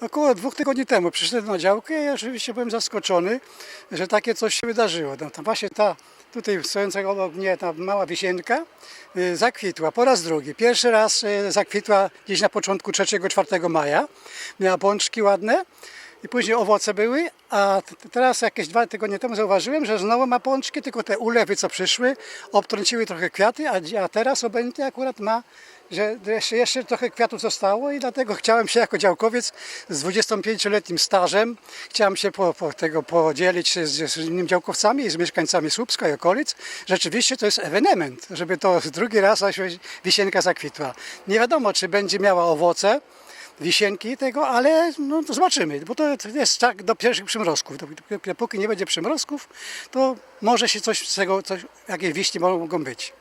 Około dwóch tygodni temu przyszedłem na działkę i oczywiście byłem zaskoczony, że takie coś się wydarzyło. No, to właśnie ta tutaj stojąca obok mnie ta mała wisienka y, zakwitła po raz drugi. Pierwszy raz y, zakwitła gdzieś na początku 3-4 maja. Miała pączki ładne i później owoce były, a teraz jakieś dwa tygodnie temu zauważyłem, że znowu ma pączki, tylko te ulewy co przyszły obtrąciły trochę kwiaty, a, a teraz obecnie akurat ma, że jeszcze, jeszcze trochę kwiatów zostało i dlatego chciałem się jako działkowiec z 25-letnim stażem, chciałem się po, po tego podzielić z, z innymi działkowcami i z mieszkańcami Słupska i okolic. Rzeczywiście to jest ewenement, żeby to drugi raz wisienka zakwitła. Nie wiadomo, czy będzie miała owoce, wisienki tego, ale no, zobaczymy, bo to jest tak do pierwszych przymrozków. Dopóki nie będzie przymrozków, to może się coś z tego, coś, jakieś wiśnie mogą być.